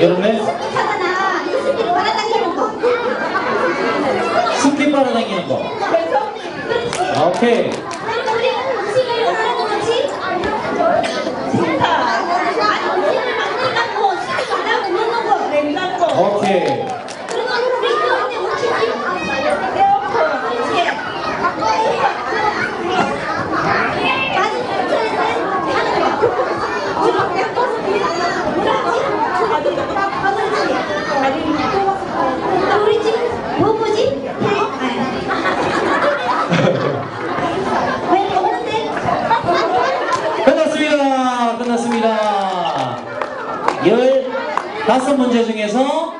여름에 숲이 빨아당기는 거. 오케이. 오케이. 다섯 문제 중에서